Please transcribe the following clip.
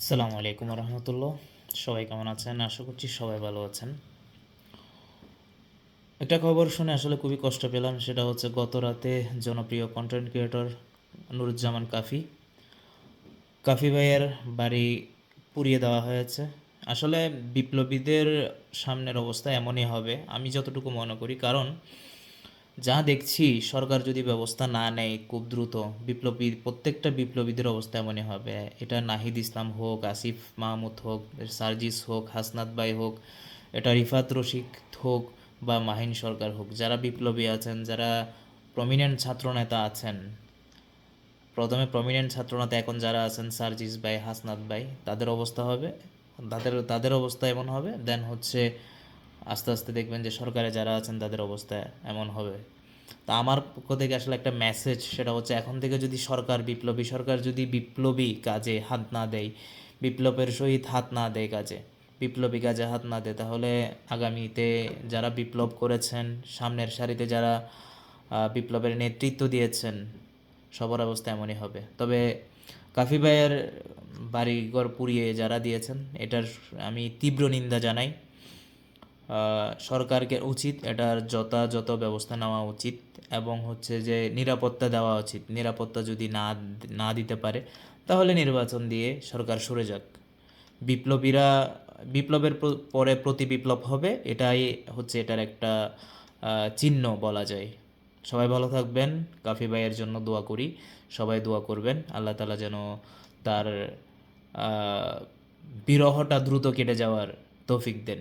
আসসালামু আলাইকুম রহমতুল্লাহ। সবাই কেমন আছেন? আশা করছি সবাই ভালো আছেন। একটা খবর শুনে আসলে খুবই কষ্ট পেলাম, সেটা হচ্ছে গত রাতে জনপ্রিয় কন্টেন্ট ক্রিয়েটর নুরুজ্জামান কাফি। কাফি ভাইয়ের বাড়ি পুড়িয়ে দেওয়া হয়েছে। আসলে বিপ্লবীদের সামনের অবস্থা এমনই হবে, আমি যতটুকু মনে করি। কারণ যা দেখছি, সরকার যদি ব্যবস্থা না নেয়, খুব দ্রুত। বিপ্লবী, প্রত্যেকটা বিপ্লবীদের অবস্থা এমনই হবে। এটা নাহিদ ইসলাম হোক, আসিফ মাহমুদ হোক, সার্জিস হোক, হাসনাত বাই হোক, এটা রিফাত রশিক হোক বা মাহিন সরকার হোক, যারা বিপ্লবী আছেন, যারা প্রমিনেন্ট ছাত্রনেতা আছেন, প্রথমে প্রমিনেন্ট ছাত্রনেতা এখন যারা আছেন, সার্জিস ভাই, হাসনাত ভাই, তাদের অবস্থা হবে, তাদের তাদের অবস্থা এমন হবে দেন হচ্ছে আস্তে আস্তে দেখবেন যে সরকারে যারা আছেন তাদের অবস্থা এমন হবে। তা আমার পক্ষ থেকে আসলে একটা মেসেজ সেটা হচ্ছে এখন থেকে যদি সরকার বিপ্লবী, সরকার যদি বিপ্লবী কাজে হাত না দেয়, বিপ্লবের সহিত হাত না দেয় কাজে, বিপ্লবী কাজে হাত না দেয়, তাহলে আগামীতে যারা বিপ্লব করেছেন, সামনের সারিতে যারা বিপ্লবের নেতৃত্ব দিয়েছেন, সবার অবস্থা এমনই হবে। তবে কাফি ভাইয়ের বাড়িঘর পুড়িয়ে যারা দিয়েছেন, এটার আমি তীব্র নিন্দা জানাই। সরকারকে উচিত এটার যথাযথ ব্যবস্থা নেওয়া উচিত এবং হচ্ছে যে নিরাপত্তা দেওয়া উচিত। নিরাপত্তা যদি না না দিতে পারে, তাহলে নির্বাচন দিয়ে সরকার সরে যাক। বিপ্লবীরা, বিপ্লবের পরে প্রতি বিপ্লব হবে, এটাই হচ্ছে এটার একটা চিহ্ন বলা যায়। সবাই ভালো থাকবেন, কাফি ভাইয়ের জন্য দোয়া করি, সবাই দোয়া করবেন। আল্লাহ তালা যেন তার বিরহটা দ্রুত কেটে যাওয়ার তৌফিক দেন।